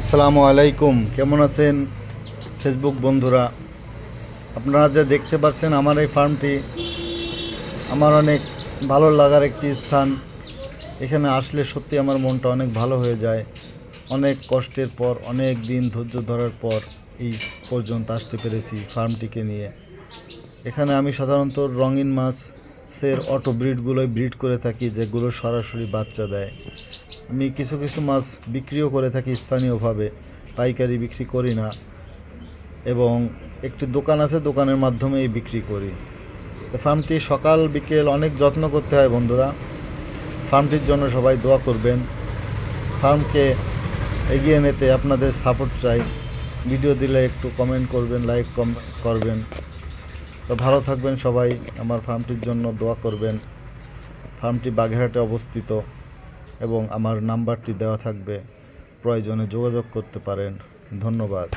আসসালামু আলাইকুম। কেমন আছেন ফেসবুক বন্ধুরা? আপনারা যে দেখতে পাচ্ছেন আমার এই ফার্মটি, আমার অনেক ভালো লাগার একটি স্থান। এখানে আসলে সত্যি আমার মনটা অনেক ভালো হয়ে যায়। অনেক কষ্টের পর, অনেক দিন ধৈর্য ধরার পর এই পর্যন্ত আসতে পেরেছি ফার্মটিকে নিয়ে। এখানে আমি সাধারণত রঙিন মাছের অটো ব্রিডগুলোই ব্রিড করে থাকি, যেগুলো সরাসরি বাচ্চা দেয়। আমি কিছু কিছু মাছ বিক্রিও করে থাকি স্থানীয়ভাবে। পাইকারি বিক্রি করি না। এবং একটি দোকান আছে, দোকানের মাধ্যমেই বিক্রি করি। ফার্মটি সকাল, বিকেল অনেক যত্ন করতে হয় বন্ধুরা। ফার্মটির জন্য সবাই দোয়া করবেন। ফার্মকে এগিয়ে নিতে আপনাদের সাপোর্ট চাই। ভিডিও দিলে একটু কমেন্ট করবেন লাইক কম করবেন। তো ভালো থাকবেন সবাই। আমার ফার্মটির জন্য দোয়া করবেন। ফার্মটি বাগেরহাটে অবস্থিত। এবং আমার নাম্বারটি দেওয়া থাকবে। প্রয়োজনে যোগাযোগ করতে পারেন। ধন্যবাদ।